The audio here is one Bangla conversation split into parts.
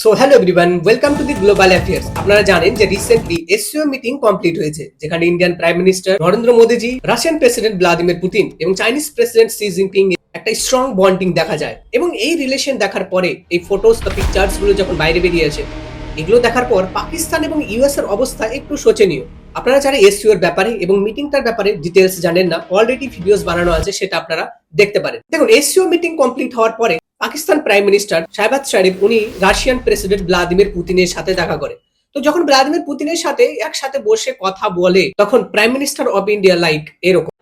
So hello everyone welcome to the global affairs আপনারা জানেন যে রিসেন্টলি এসসিও মিটিং কমপ্লিট হয়েছে, যেখানে Indian prime minister Narendra Modiji Russian president Vladimir Putin এবং চাইনিজ প্রেসিডেন্ট সি জিনপিং একটা স্ট্রং বন্ডিং দেখা যায়। এবং এই রিলেশন দেখার পরে, এই ফটোস বা পিকচার্সগুলো যখন বাইরে বেরিয়েছে এগুলো দেখার পর পাকিস্তান এবং ইউএস এর অবস্থা একটু শোচনীয়। আপনারা যারা এসইউ এর ব্যাপারে এবং মিটিংটার ব্যাপারে ডিটেলস জানেন না অলরেডি ভিডিওস বানানো আছে, সেটা আপনারা দেখতে পারেন। দেখুন এসইও মিটিং কমপ্লিট হওয়ার পরে পাকিস্তান প্রাইম মিনিস্টার শাহবাজ শরীফ উনি রাশিয়ান প্রেসিডেন্ট ভ্লাদিমির পুতিনের সাথে দেখা করে তো যখন ভ্লাদিমির পুতিনের সাথে একসাথে বসে কথা বলে তখন prime minister of India like এরকম।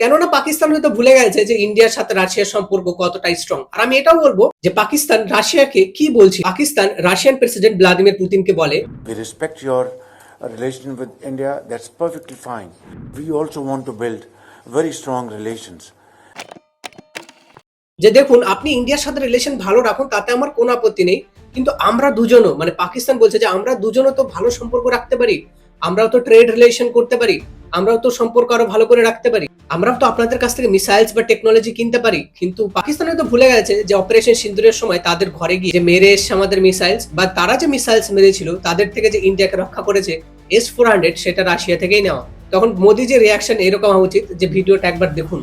কেননা পাকিস্তান হয়তো ভুলে গেছে যে ইন্ডিয়ার সাথে রাশিয়ার সম্পর্ক কতটাই স্ট্রং আর আমি এটাও বলব যে পাকিস্তান রাশিয়াকে কি বলছি? পাকিস্তান রাশিয়ান প্রেসিডেন্ট ভ্লাদিমির পুতিনকে বলে respect your relation with India that's perfectly fine we also want to build very strong relations যে দেখুন, আপনি ইন্ডিয়ার সাথে রিলেশন ভালো রাখুন, তাতে আমার কোনো আপত্তি নেই। কিন্তু আমরা দুজনও মানে পাকিস্তান বলছে যে আমরা দুজনও তো ভালো সম্পর্ক রাখতে পারি। আমরাও তো ট্রেড রিলেশন করতে পারি। আমরাও তো সম্পর্ক আরও ভালো করে রাখতে পারি। আমরাও তো আপনাদের কাছ থেকে মিসাইলস বা টেকনোলজি কিনতে পারি। কিন্তু পাকিস্তানে তো ভুলে গেছে যে অপারেশন সিন্দুরের সময় তাদের ঘরে গিয়ে যে মেরে এসছে আমাদের মিসাইলস বা তারা যে মিসাইলস মেরেছিল, তাদের থেকে যে ইন্ডিয়াকে রক্ষা করেছে এস ফোর হান্ড্রেড সেটা রাশিয়া থেকেই নেওয়া। তখন মোদি যে রিয়াকশন এরকম হওয়া উচিত যে ভিডিওটা একবার দেখুন।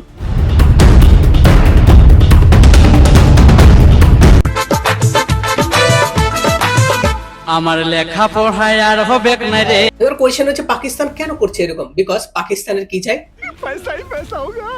আমার লেখা পড়ায় আর হবে না রে? এবার কোয়েশ্চেন হচ্ছে, পাকিস্তান কেন করছে এরকম? বিকজ পাকিস্তানের কি চাই? পয়সাই পয়সা হোগা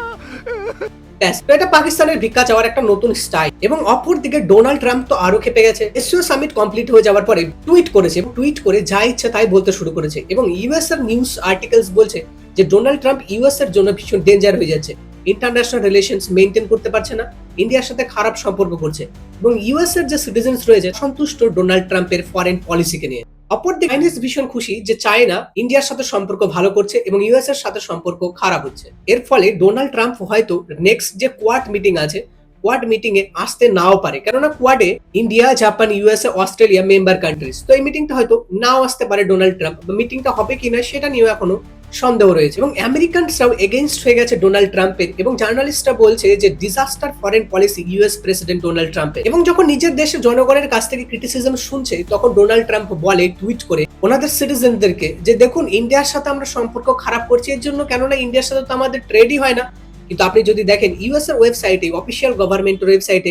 এটা পাকিস্তানের ভিক্ষা চাওয়ার একটা নতুন স্টাইল এবং অপরদিকে ডোনাল্ড ট্রাম্প তো আরও খেপে গেছে। এসিও সামিট কমপ্লিট হয়ে যাওয়ার পরে টুইট করেছে টুইট করে যা ইচ্ছা তাই বলতে শুরু করেছে। এবং ইউএস এর নিউজ আর্টিকেলস বলছে যে ডোনাল্ড ট্রাম্প ইউএস এর জন্য ভীষণ ডেঞ্জার হয়ে যাচ্ছে। ইন্টারন্যাশনাল রিলেশনস মেনটেন করতে পারছে না ইন্ডিয়ার সাথে খারাপ সম্পর্ক করছে এবং ইউএস এর যে সিটিজেন্স রয়েছে সন্তুষ্ট ডোনাল্ড ট্রাম্পের ফরেন পলিসিকে নিয়ে। অপরদিকে চাইনিজ ভীষণ খুশি যে চায়না ইন্ডিয়ার সাথে সম্পর্ক ভালো করছে এবং ইউএস এর সাথে সম্পর্ক খারাপ হচ্ছে। এর ফলে ডোনাল্ড ট্রাম্প হয়তো নেক্সট যে কোয়াড মিটিং আছে কোয়াড মিটিং এ আসতে নাও পারে। কেননা কোয়াডে India Japan USA Australia member countries তো এই মিটিংটা হয়তো নাও আসতে পারে ডোনাল্ড ট্রাম্প মিটিংটা হবে কিনা সেটা নিয়েও এখনও সন্দেহ রয়েছে। এবং আমেরিকানসরাও এগেনস্ট হয়ে গেছে ডোনাল্ড ট্রাম্পের এবং জার্নালিস্টরা বলছে যে disaster foreign policy US president Donald ট্রাম্পের এবং যখন নিজের দেশের জনগণের কাছ থেকে ক্রিটিসিজম শুনছে, তখন ডোনাল্ড ট্রাম্প বলে টুইট করে ওনাদের সিটিজেনদেরকে যে দেখুন ইন্ডিয়ার সাথে আমরা সম্পর্ক খারাপ করছি, এর জন্য কেননা ইন্ডিয়ার সাথে তো আমাদের ট্রেডই হয় না। কিন্তু আপনি যদি দেখেন ইউএস এর ওয়েবসাইটে অফিসিয়াল গভর্নমেন্টের ওয়েবসাইটে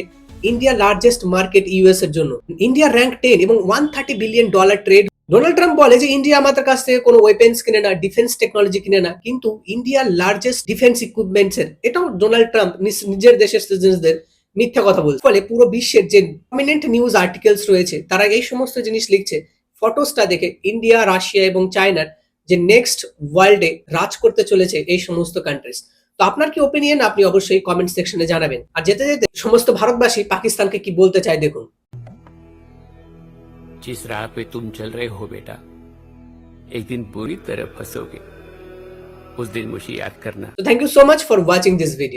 ইন্ডিয়া লার্জেস্ট মার্কেট ইউএস এর জন্য। ইন্ডিয়া র্যাঙ্ক টেন এবং one thirty billion dollar trade Donald Trump বলে যে ইন্ডিয়া আমাদের কাছ থেকে কোনো ওয়েপেন্স কিনে না ডিফেন্স টেকনোলজি কিনে না, কিন্তু ইন্ডিয়ার লার্জেস্ট ডিফেন্স ইকুইপমেন্টস এর, এটাও ডোনাল্ড ট্রাম্প নিজ- নিজের দেশের সিটিজেনদের মিথ্যা কথা বলছে। ফলে পুরো বিশ্বের যে প্রমিনেন্ট নিউজ আর্টিকেলস রয়েছে, তারা এই সমস্ত জিনিস লিখছে। ফটোসটা দেখে ইন্ডিয়া রাশিয়া এবং চায়নার যে নেক্সট ওয়ার্ল্ডে রাজ করতে চলেছে এই সমস্ত কান্ট্রিজ তো আপনার কি ওপিনিয়ন আপনি অবশ্যই কমেন্ট সেকশনে জানাবেন। আর যেতে যেতে সমস্ত ভারতবাসী পাকিস্তানকে কি বলতে চায় দেখুন। जिस राह पे तुम चल रहे हो बेटा, एक दिन बुरी तरह फंसोगे। उस दिन मुझे याद करना। Thank you so much for watching this video